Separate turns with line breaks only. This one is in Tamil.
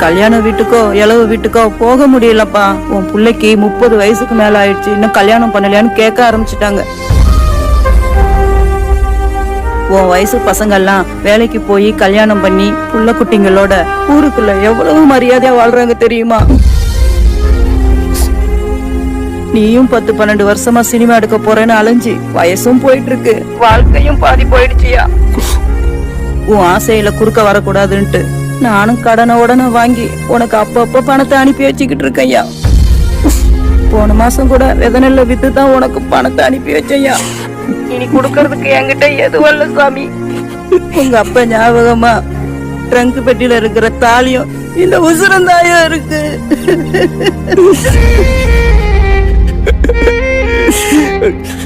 கல்யாண வீட்டுக்கோ இளவு வீட்டுக்கோ போக முடியலப்பா. உன் பிள்ளைக்கு முப்பது வயசுக்கு மேல ஆயிடுச்சு. இன்னும் கல்யாணம் பண்ணலையான்னு கேட்க ஆரம்பிச்சிட்டாங்க. உன் வயசு பசங்கெல்லாம் வேலைக்கு போய் கல்யாணம் பண்ணி புள்ள குட்டிங்களோட ஊருக்குள்ள எவ்வளவு மரியாதையா வாழ்றாங்க தெரியுமா? நீயும் பத்து பன்னெண்டு வருஷமா சினிமா எடுக்க போறேன்னு அலைஞ்சு வயசும் போயிட்டு இருக்கு வாழ்க்கையும் பாதி போயிடுச்சியா? உன் ஆசையில குறுக்க வரக்கூடாதுன்ட்டு. நானும் கடனை உடனே வாங்கி உனக்கு அப்பப்ப பணத்தை அனுப்பி வச்சுக்கிட்டு இருக்கையா போன மாசம் கூட விதநெல்ல வித்து தான் உனக்கு பணத்தை அனுப்பி வச்சையா இனி கொடுக்கறதுக்கு என்கிட்ட எதுவும் இல்ல சாமி. உங்க அப்பா ஞாபகமா ட்ரங்க் பெட்டியில இருக்கிற தாலியும் இந்த உசுரந்தாயும் இருக்கு.